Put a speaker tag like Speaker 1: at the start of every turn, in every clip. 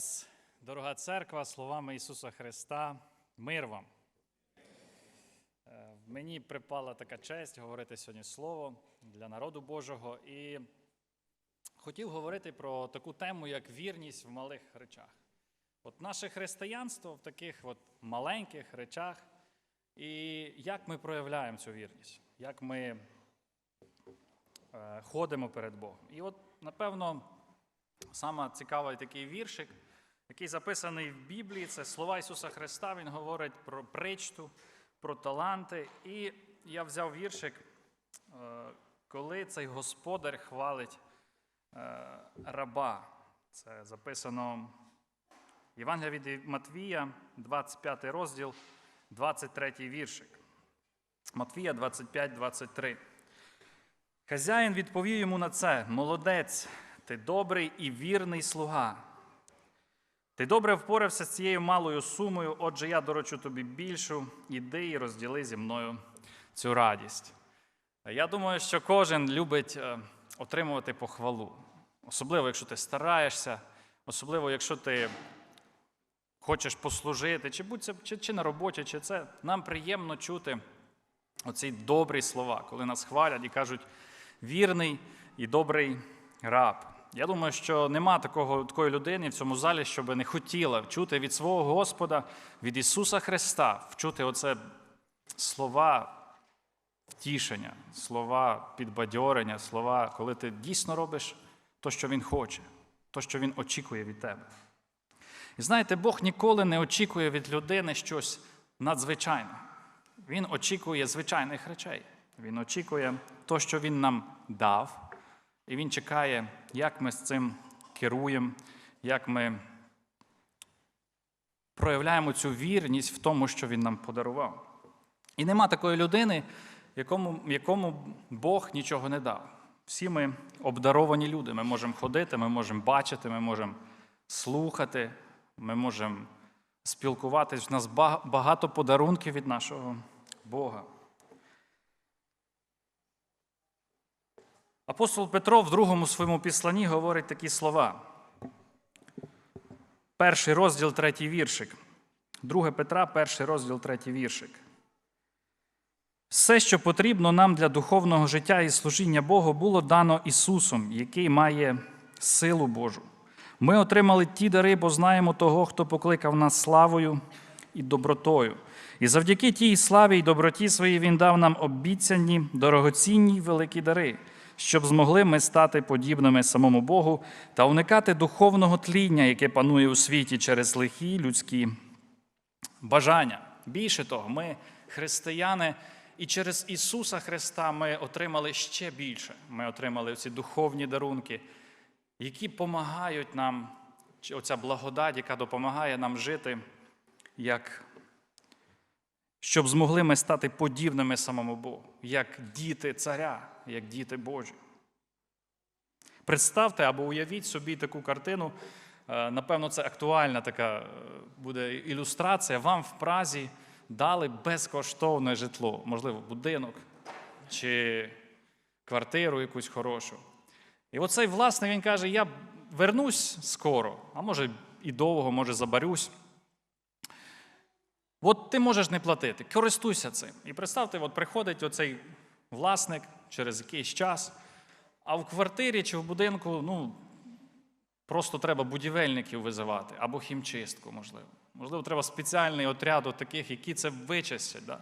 Speaker 1: вас, дорога церква, словами Ісуса Христа, мир вам. Е, Мені припала така честь говорити сьогодні слово для народу Божого і хотів говорити про таку тему, як вірність в малих речах. От наше християнство в таких от маленьких речах, і як ми проявляємо цю вірність, як ми е, ходимо перед Богом. І от, напевно, саме цікавий такий віршик, який записаний в Біблії, це слова Ісуса Христа. Він говорить про причту, про таланти. І я взяв віршик, е, коли цей господар хвалить е, раба. Це записано Євангелія від Матвія, 25 розділ, 23 віршик. Матвія 25, 23. Хазяїн відповів йому на це: молодець, ти добрий і вірний слуга. Ти добре впорався з цією малою сумою, отже, я доручу тобі більшу, іди і розділи зі мною цю радість. Я думаю, що кожен любить е, отримувати похвалу, особливо, якщо ти стараєшся, особливо, якщо ти хочеш послужити, чи, будь це, чи, чи на роботі, чи це. Нам приємно чути оці добрі слова, коли нас хвалять і кажуть вірний і добрий раб. Я думаю, що нема такого, такої людини в цьому залі, щоб не хотіла чути від свого Господа, від Ісуса Христа, вчути оце слова втішення, слова підбадьорення, слова, коли ти дійсно робиш то, що Він хоче, то, що Він очікує від тебе. І знаєте, Бог ніколи не очікує від людини щось надзвичайне. Він очікує звичайних речей. Він очікує то, що Він нам дав, і Він чекає, як ми з цим керуємо, як ми проявляємо цю вірність в тому, що Він нам подарував. І нема такої людини, якому, якому Бог нічого не дав. Всі ми обдаровані люди. Ми можемо ходити, ми можемо бачити, ми можемо слухати, ми можемо спілкуватись. У нас багато подарунків від нашого Бога. Апостол Петро в другому своєму післанні говорить такі слова. Перший розділ, третій віршик. Друге Петра, перший розділ, третій віршик. Все, що потрібно нам для духовного життя і служіння Богу, було дано Ісусом, який має силу Божу. Ми отримали ті дари, бо знаємо того, хто покликав нас славою і добротою. І завдяки тій славі й доброті своїй Він дав нам обіцяні, дорогоцінні великі дари, щоб змогли ми стати подібними самому Богу та уникати духовного тління, яке панує у світі через лихі людські бажання. Більше того, ми, християни, і через Ісуса Христа ми отримали ще більше. Ми отримали ці духовні дарунки, які допомагають нам, оця благодать, яка допомагає нам жити, як, щоб змогли ми стати подібними самому Богу, як діти царя, як діти Божі. Представте або уявіть собі таку картину. Е, Напевно, це актуальна така е, буде ілюстрація. Вам в Празі дали безкоштовне житло, можливо, будинок чи квартиру якусь хорошу. І оцей власник він каже: я вернусь скоро, а може і довго, може забарюсь. От ти можеш не платити, користуйся цим. І представте, от приходить оцей власник через якийсь час, а в квартирі чи в будинку, ну, просто треба будівельників визивати або хімчистку, можливо. Можливо, треба спеціальний отряд от таких, які це вичистять. Да?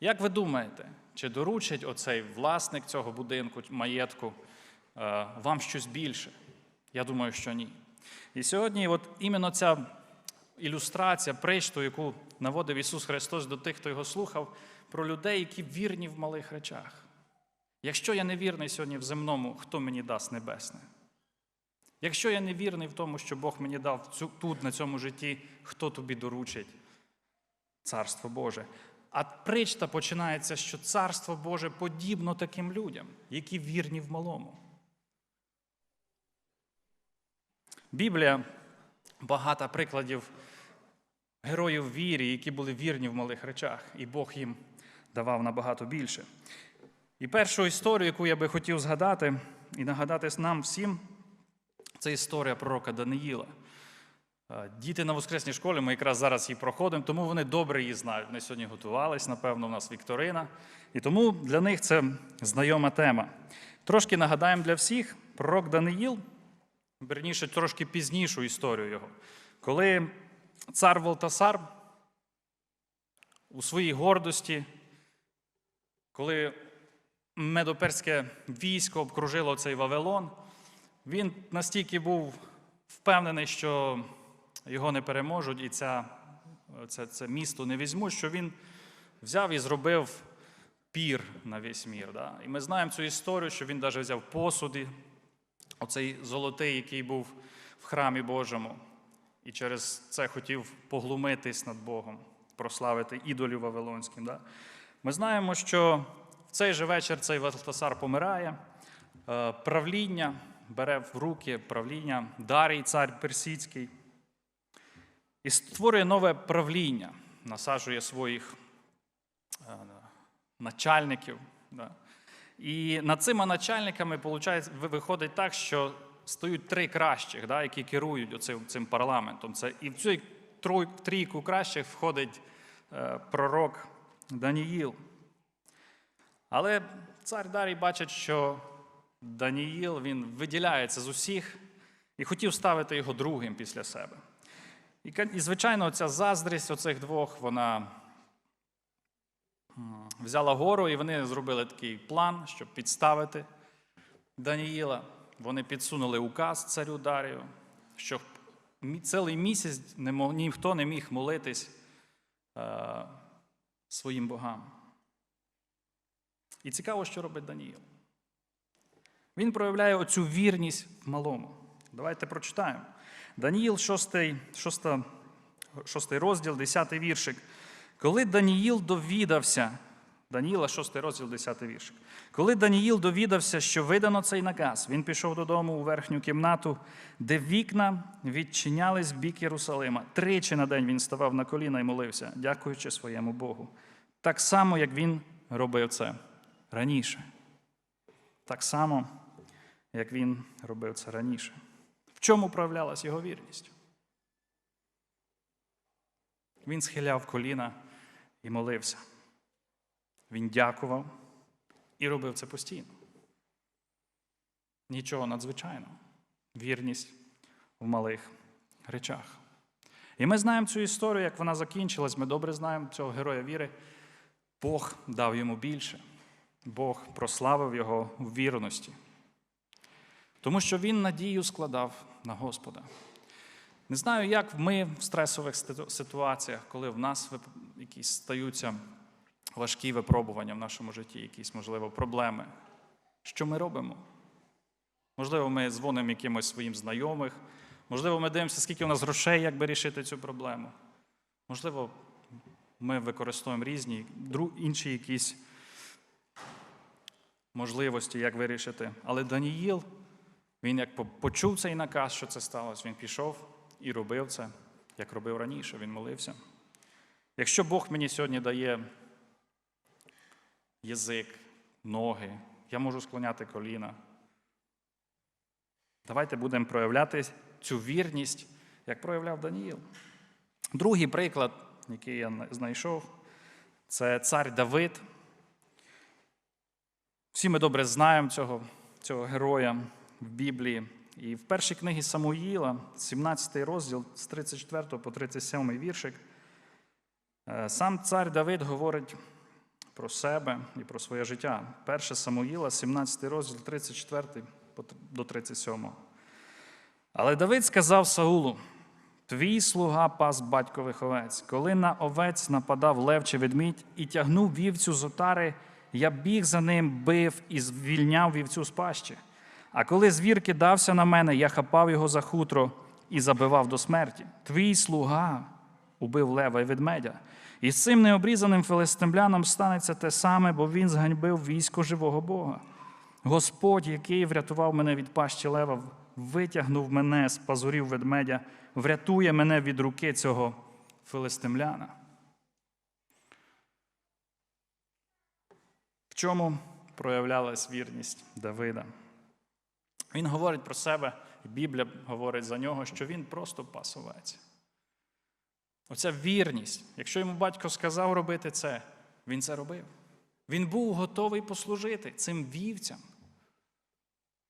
Speaker 1: Як ви думаєте, чи доручить оцей власник цього будинку, маєтку е, вам щось більше? Я думаю, що ні. І сьогодні, от іменно ця ілюстрація, причту, яку наводив Ісус Христос до тих, хто його слухав, про людей, які вірні в малих речах. Якщо я не вірний сьогодні в земному, хто мені дасть небесне? Якщо я не вірний в тому, що Бог мені дав тут, на цьому житті, хто тобі доручить? Царство Боже. А причта починається, що Царство Боже подібно таким людям, які вірні в малому. Біблія багато прикладів героїв вірі, які були вірні в малих речах, і Бог їм давав набагато більше. І першу історію, яку я би хотів згадати і нагадати нам всім, це історія пророка Даниїла. Е, Діти на воскресній школі, ми якраз зараз її проходимо, тому вони добре її знають. Вони сьогодні готувались, напевно, у нас Вікторина. І тому для них це знайома тема. Трошки нагадаємо для всіх, пророк Даниїл, верніше, трошки пізнішу історію його, коли цар Волтасар у своїй гордості, коли медоперське військо обкружило цей Вавилон, він настільки був впевнений, що його не переможуть і ця, це, це місто не візьмуть, що він взяв і зробив пір на весь мір. Да? І ми знаємо цю історію, що він навіть взяв посуди, оцей золотий, який був в храмі Божому, і через це хотів поглумитись над Богом, прославити ідолів Вавилонським. Да? Ми знаємо, що в цей же вечір цей Валтасар помирає, е, правління бере в руки правління Дарій, цар персидський, і створює нове правління, насаджує своїх е, начальників. Да. І над цими начальниками виходить так, що стають три кращих, да, які керують оцим, цим парламентом. Це, і в цю трійку кращих входить е, пророк Даніїл. Але цар Дарій бачить, що Даніїл він виділяється з усіх і хотів ставити його другим після себе. І, і звичайно, ця заздрість оцих двох, вона взяла гору, і вони зробили такий план, щоб підставити Даніїла. Вони підсунули указ царю Дарію, що цілий місяць ніхто не міг молитись е, своїм богам. І цікаво, що робить Даніїл. Він проявляє оцю вірність в малому. Давайте прочитаємо. Даніїл, 6, 6, 6 розділ, 10 віршик. Коли Даніїл довідався, Даніїла, 6 розділ, 10 віршик. Коли Даніїл довідався, що видано цей наказ, він пішов додому у верхню кімнату, де вікна відчинялись в бік Єрусалима. Тричі на день він ставав на коліна і молився, дякуючи своєму Богу. Так само, як він робив це раніше. Так само, як він робив це раніше. В чому проявлялась його вірність? Він схиляв коліна і молився. Він дякував і робив це постійно. Нічого надзвичайного. Вірність в малих речах. І ми знаємо цю історію, як вона закінчилась. Ми добре знаємо цього героя віри. Бог дав йому більше. Бог прославив його в вірності. Тому що він надію складав на Господа. Не знаю, як ми в стресових ситуаціях, коли в нас якісь стаються важкі випробування в нашому житті, якісь, можливо, проблеми. Що ми робимо? Можливо, ми дзвонимо якимось своїм знайомих, можливо, ми дивимося, скільки у нас грошей, як би рішити цю проблему. Можливо, ми використовуємо різні інші якісь можливості, як вирішити. Але Даніїл, він як почув цей наказ, що це сталося, він пішов і робив це, як робив раніше, він молився. Якщо Бог мені сьогодні дає язик, ноги, я можу склоняти коліна. Давайте будемо проявляти цю вірність, як проявляв Даніїл. Другий приклад, який я знайшов, це цар Давид. Всі ми добре знаємо цього, цього героя в Біблії. І в першій книгі Самуїла, 17 розділ з 34 по 37 віршик, е, сам цар Давид говорить про себе і про своє життя. 1 Самуїла, 17 розділ, 34 до 37. Але Давид сказав Саулу: Твій слуга пас батькових овець. Коли на овець нападав лев чи ведмідь і тягнув вівцю з отари, я біг за ним, бив і звільняв вівцю з пащі. А коли звір кидався на мене, я хапав його за хутро і забивав до смерті. Твій слуга убив лева і ведмедя. І з цим необрізаним филистимляном станеться те саме, бо він зганьбив військо живого Бога. Господь, який врятував мене від пащі лева, витягнув мене з пазурів ведмедя, врятує мене від руки цього филистимляна. В чому проявлялась вірність Давида? Він говорить про себе, і Біблія говорить за нього, що він просто пас овець. Оця вірність. Якщо йому батько сказав робити це, він це робив. Він був готовий послужити цим вівцям.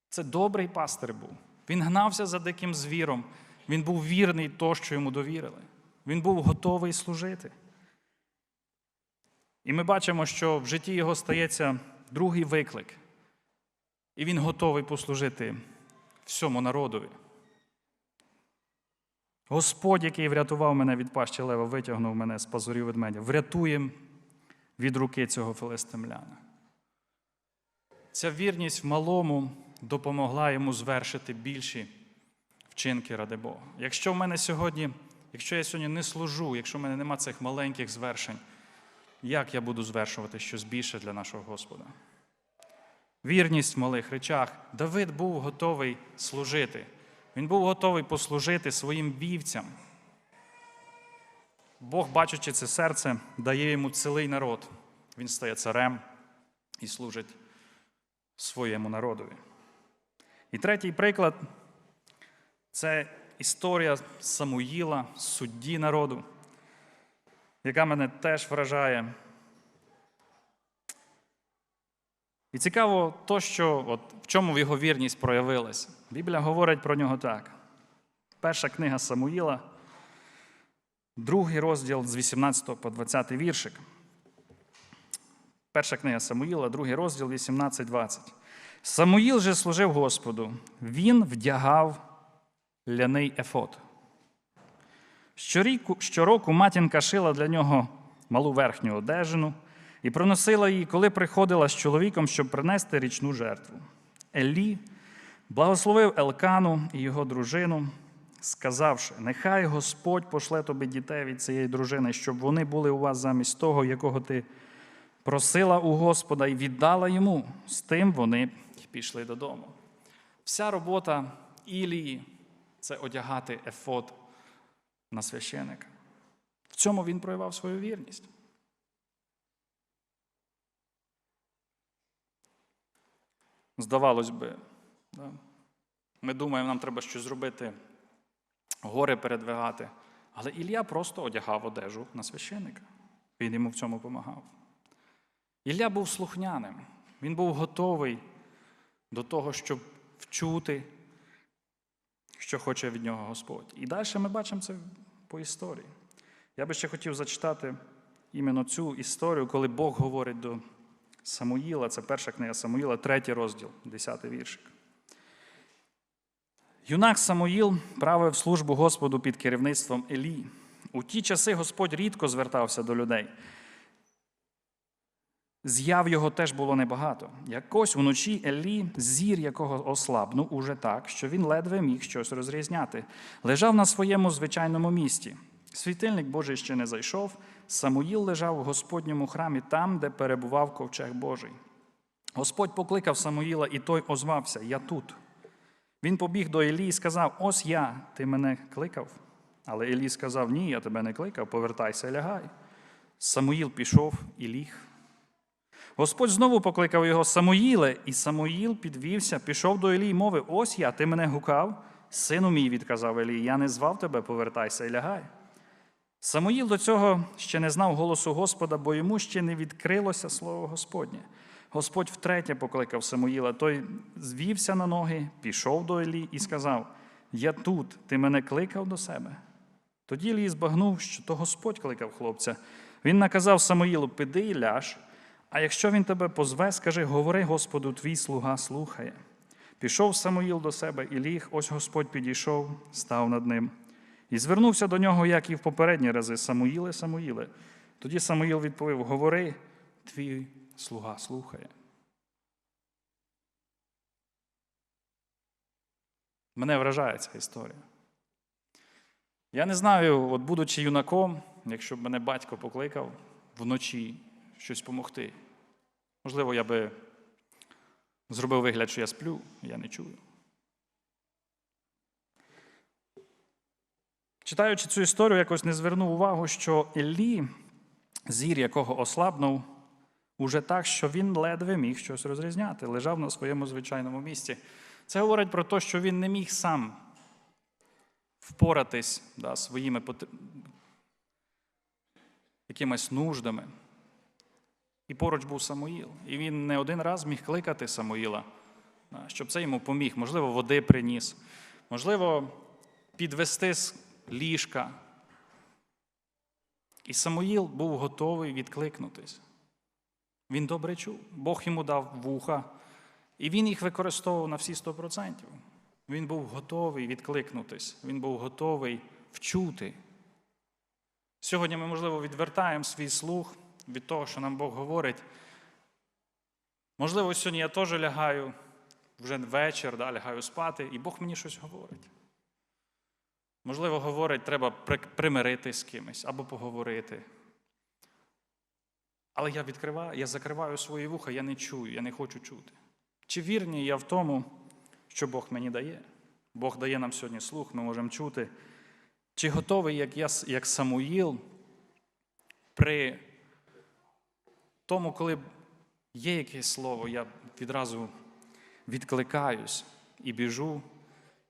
Speaker 1: Це добрий пастир був. Він гнався за диким звіром. Він був вірний то, що йому довірили. Він був готовий служити. І ми бачимо, що в житті його стається другий виклик. І він готовий послужити всьому народові. Господь, який врятував мене від пащі лева, витягнув мене з пазурів ведмедя, врятує від руки цього филистимляна. Ця вірність в малому допомогла йому звершити більші вчинки ради Бога. Якщо в мене сьогодні, якщо я сьогодні не служу, якщо в мене нема цих маленьких звершень, як я буду звершувати щось більше для нашого Господа? Вірність в малих речах. Давид був готовий служити. Він був готовий послужити своїм вівцям. Бог, бачачи це серце, дає йому цілий народ. Він стає царем і служить своєму народові. І третій приклад це історія Самуїла, судді народу, яка мене теж вражає. І цікаво то, що от, в чому його вірність проявилася. Біблія говорить про нього так. Перша книга Самуїла, другий розділ з 18 по 20 віршик. Перша книга Самуїла, другий розділ 18-20. Самуїл же служив Господу, він вдягав ляний ефот. Щороку матінка шила для нього малу верхню одежину і проносила її, коли приходила з чоловіком, щоб принести річну жертву. Елі благословив Елкану і його дружину, сказавши: Нехай Господь пошле тобі дітей від цієї дружини, щоб вони були у вас замість того, якого ти просила у Господа і віддала йому. З тим вони пішли додому. Вся робота Ілії це одягати ефот на священика. В цьому він проявав свою вірність. Здавалось би, да? ми думаємо, нам треба щось зробити, гори передвигати. Але Ілля просто одягав одежу на священика. Він йому в цьому допомагав. Ілля був слухняним, він був готовий до того, щоб вчути, що хоче від нього Господь. І далі ми бачимо це по історії. Я би ще хотів зачитати іменно цю історію, коли Бог говорить до Самуїла, це перша книга Самуїла, третій розділ, 10 віршик. Юнак Самуїл правив службу Господу під керівництвом Елі. У ті часи Господь рідко звертався до людей. З'яв його теж було небагато. Якось вночі Елі, зір якого ослабнув уже так, що він ледве міг щось розрізняти, лежав на своєму звичайному місці. Світильник Божий ще не зайшов. Самуїл лежав у Господньому храмі там, де перебував ковчег Божий. Господь покликав Самуїла, і той озвався: Я тут. Він побіг до Елі і сказав: Ось я, ти мене кликав. Але Елі сказав: Ні, я тебе не кликав, повертайся, лягай. Самуїл пішов і ліг. Господь знову покликав його Самуїле, і Самуїл підвівся, пішов до Елі і мовив: Ось я, ти мене гукав. Сину мій, відказав Елі, я не звав тебе, повертайся і лягай. Самуїл до цього ще не знав голосу Господа, бо йому ще не відкрилося слово Господнє. Господь втретє покликав Самуїла, той звівся на ноги, пішов до Елі і сказав: Я тут, ти мене кликав до себе. Тоді Елій збагнув, що то Господь кликав хлопця. Він наказав Самуїлу, піди і ляж, а якщо він тебе позве, скажи, говори Господу, твій слуга слухає. Пішов Самуїл до себе і ліг, ось Господь підійшов, став над ним. І звернувся до нього, як і в попередні рази, Самуїле, Самуїле. Тоді Самуїл відповів: Говори, твій слуга слухає. Мене вражає ця історія. Я не знаю, от будучи юнаком, якщо б мене батько покликав вночі щось допомогти. Можливо, я би зробив вигляд, що я сплю, я не чую. Читаючи цю історію, якось не звернув увагу, що Еллі, зір якого ослабнув, уже так, що він ледве міг щось розрізняти, лежав на своєму звичайному місці. Це говорить про те, що він не міг сам впоратись да, своїми якимись нуждами. І поруч був Самуїл. І він не один раз міг кликати Самуїла, щоб це йому поміг. Можливо, води приніс, можливо, підвести ліжка. І Самуїл був готовий відкликнутись. Він добре чув. Бог йому дав вуха, і він їх використовував на всі 100%. Він був готовий відкликнутись, він був готовий вчути. Сьогодні ми, можливо, відвертаємо свій слух від того, що нам Бог говорить. Можливо, сьогодні я теж лягаю вже вечір, да, лягаю спати, і Бог мені щось говорить. Можливо, говорить, треба при- примиритись з кимось або поговорити. Але я відкриваю, я закриваю свої вуха, я не чую, я не хочу чути. Чи вірний я в тому, що Бог мені дає? Бог дає нам сьогодні слух, ми можемо чути. Чи готовий, як я, як Самуїл, при тому, коли є якесь слово, я відразу відкликаюсь і біжу,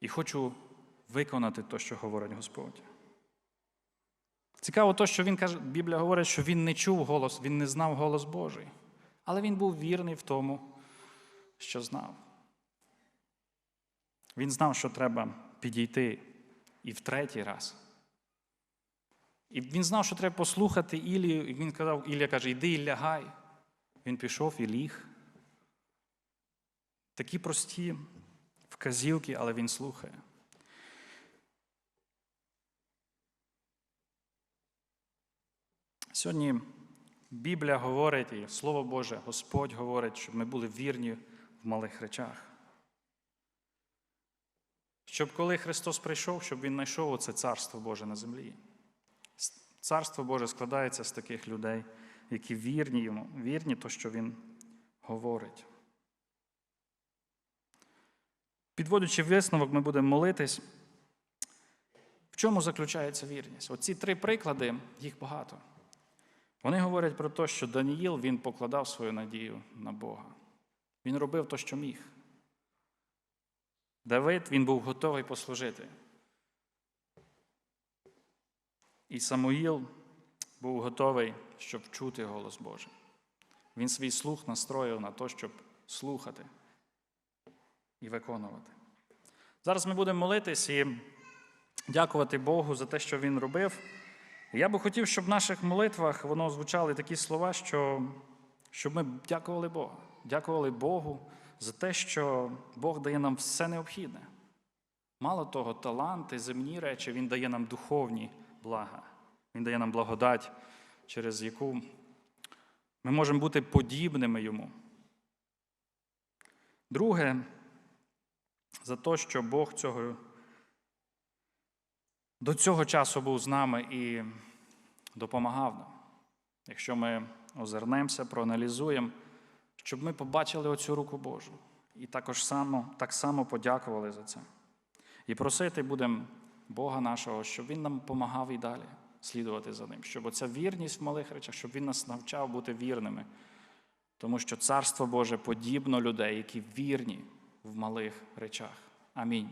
Speaker 1: і хочу виконати те, що говорить Господь. Цікаво, то, що він каже, Біблія говорить, що він не чув голос, він не знав голос Божий. Але він був вірний в тому, що знав. Він знав, що треба підійти і в третій раз. І він знав, що треба послухати Ілію, і він казав, Ілія каже, йди і лягай. Він пішов і ліг. Такі прості вказівки, але він слухає. Сьогодні Біблія говорить, і Слово Боже, Господь говорить, щоб ми були вірні в малих речах. Щоб коли Христос прийшов, щоб Він знайшов оце Царство Боже на землі. Царство Боже складається з таких людей, які вірні йому, вірні то, що Він говорить. Підводячи висновок, ми будемо молитись. В чому заключається вірність? Оці три приклади, їх багато. Вони говорять про те, що Даніїл він покладав свою надію на Бога. Він робив те, що міг. Давид він був готовий послужити. І Самуїл був готовий, щоб чути голос Божий. Він свій слух настроїв на те, щоб слухати і виконувати. Зараз ми будемо молитись і дякувати Богу за те, що Він робив. Я би хотів, щоб в наших молитвах воно звучали такі слова, що, щоб ми дякували Богу. Дякували Богу за те, що Бог дає нам все необхідне. Мало того, таланти, земні речі, Він дає нам духовні блага. Він дає нам благодать, через яку ми можемо бути подібними йому. Друге, за те, що Бог цього до цього часу був з нами і допомагав нам. Якщо ми озирнемося, проаналізуємо, щоб ми побачили оцю руку Божу. І також само, так само подякували за це. І просити будемо Бога нашого, щоб Він нам допомагав і далі слідувати за ним, щоб оця вірність в малих речах, щоб Він нас навчав бути вірними. Тому що Царство Боже подібно людей, які вірні в малих речах. Амінь.